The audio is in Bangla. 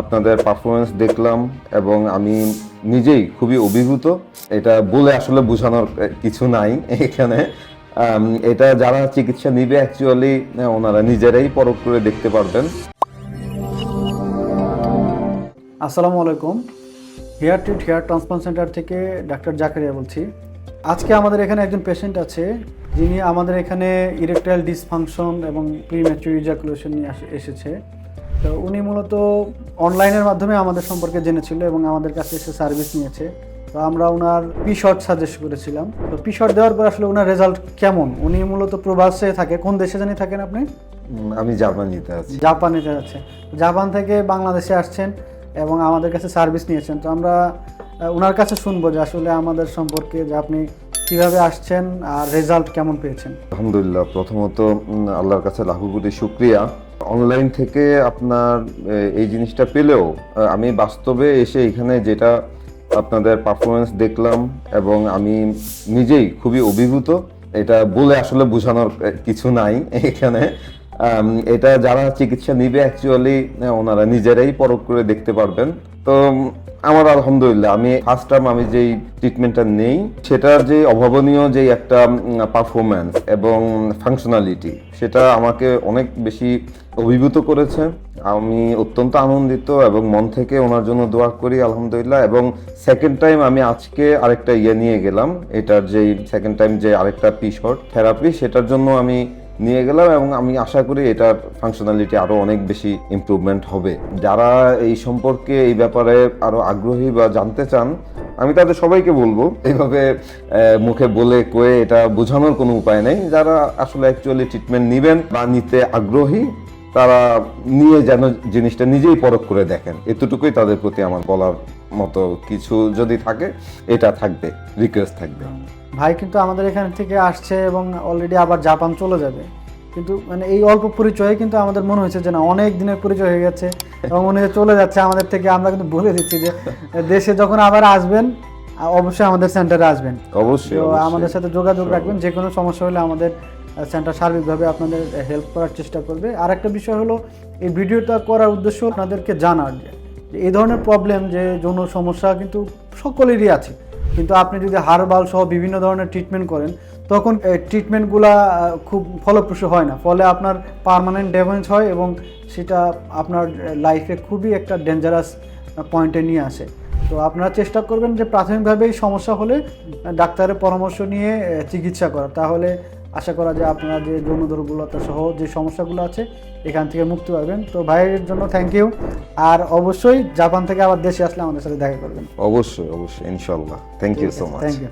আপনাদের পারফরমেন্স দেখলাম এবং আমি নিজেই খুবই অভিভূত। এটা বলে আসলে বোঝানোর কিছু নাই এখানে। এটা যারা চিকিৎসা নিবে অ্যাকচুয়ালি ওনারা নিজেরাই পরখ করে দেখতে পারবেন। আসসালামু আলাইকুম। Hair treat, hair transplant center থেকে ডাক্তার জাকারিয়া বলছি। আজকে আমাদের এখানে একজন পেশেন্ট আছে, যিনি আমাদের এখানে ইরেকটাইল ডিসফাংশন এবং প্রিম্যাচুর ইজাকুলেশন নিয়ে এসেছে। তো উনি মূলত অনলাইনের মাধ্যমে আমাদের সম্পর্কে জেনেছিল এবং আমাদের কাছে এসে সার্ভিস নিয়েছে। তো আমরা ওনার পি শর্ট সাজেস্ট করেছিলাম। তো পি শর্ট দেওয়ার পর আসলে ওনার রেজাল্ট কেমন? উনি মূলত প্রবাসে থাকে। কোন দেশে জানি থাকেন আপনি? আমি জার্মানিতে আছি। জাপানে যাচ্ছে জাপান থেকে বাংলাদেশে আসছেন এবং আমাদের কাছে সার্ভিস নিয়েছেন। তো আমরা ওনার কাছে শুনব যে আসলে আমাদের সম্পর্কে যে আপনি কীভাবে আসছেন আর রেজাল্ট কেমন পেয়েছেন। আলহামদুলিল্লাহ। প্রথমত আল্লাহর কাছে লাখো কোটি শুক্রিয়া। অনলাইন থেকে আপনার এই জিনিসটা পেলেও আমি বাস্তবে এসে এখানে যেটা আপনাদের পারফরমেন্স দেখলাম এবং আমি নিজেই খুবই অভিভূত, এটা বলে আসলে বোঝানোর কিছু নাই এখানে। এটা যারা চিকিৎসা নিবে অ্যাকচুয়ালি ওনারা নিজেরাই পরখ করে দেখতে পারবেন। তো আমার আলহামদুলিল্লাহ, আমি ফার্স্ট টাইম আমি যেই ট্রিটমেন্টটা নেই, সেটার যে অভাবনীয় যে একটা পারফরম্যান্স এবং ফাংশনালিটি সেটা আমাকে অনেক বেশি অভিভূত করেছে। আমি অত্যন্ত আনন্দিত এবং মন থেকে ওনার জন্য দোয়া করি, আলহামদুলিল্লাহ। এবং সেকেন্ড টাইম আমি আজকে আরেকটা ইয়ে নিয়ে গেলাম, এটার যেই সেকেন্ড টাইম যে আরেকটা পি শর্ট থেরাপি সেটার জন্য আমি নিয়ে গেলাম এবং আমি আশা করি এটার ফাংশনালিটি আরও অনেক বেশি ইম্প্রুভমেন্ট হবে। যারা এই সম্পর্কে এই ব্যাপারে আরও আগ্রহী বা জানতে চান, আমি তাদের সবাইকে বলব, এইভাবে মুখে বলে কয়ে এটা বোঝানোর কোনো উপায় নেই। যারা আসলে অ্যাকচুয়ালি ট্রিটমেন্ট নেবেন বা নিতে আগ্রহী তারা নিয়ে যেন জিনিসটা নিজেই পরখ করে দেখেন। এতটুকুই তাদের প্রতি আমার বলার মতো কিছু যদি থাকে এটা থাকবে রিকোয়েস্ট থাকবে। ভাই কিন্তু আমাদের এখান থেকে আসছে এবং অলরেডি আবার জাপান চলে যাবে। কিন্তু মানে এই অল্প পরিচয়ে কিন্তু আমাদের মনে হয়েছে যে না অনেক দিনের পরিচয় হয়ে গেছে এবং মনে যে চলে যাচ্ছে আমাদের থেকে। আমরা কিন্তু বলে দিচ্ছি যে দেশে যখন আবার আসবেন অবশ্যই আমাদের সেন্টারে আসবেন। অবশ্যই। আমাদের সাথে যোগাযোগ রাখবেন যে কোনো সমস্যা হলে আমাদের সেন্টার সার্বিকভাবে আপনাদের হেল্প করার চেষ্টা করবে। আর একটা বিষয় হলো, এই ভিডিওটা করার উদ্দেশ্য আপনাদেরকে জানার যে এই ধরনের প্রবলেম যে যৌন সমস্যা কিন্তু সকলেরই আছে। কিন্তু আপনি যদি হারবাল সহ বিভিন্ন ধরনের ট্রিটমেন্ট করেন, তখন ট্রিটমেন্টগুলা খুব ফলপ্রসূ হয় না। ফলে আপনার পার্মানেন্ট ড্যামেজ হয় এবং সেটা আপনার লাইফে খুবই একটা ডেঞ্জারাস পয়েন্টে নিয়ে আসে। তো আপনারা চেষ্টা করবেন যে প্রাথমিকভাবেই সমস্যা হলে ডাক্তারের পরামর্শ নিয়ে চিকিৎসা করা তাহলে আশা করা যায় আপনারা যে যৌন দুর্বলতা সহ যে সমস্যাগুলো আছে এখান থেকে মুক্তি পাবেন। তো ভাইয়ের জন্য থ্যাংক ইউ আর অবশ্যই জাপান থেকে আবার দেশে আসলে আমাদের সাথে দেখা করবেন। অবশ্যই অবশ্যই ইনশাল্লাহ thank you so much thank you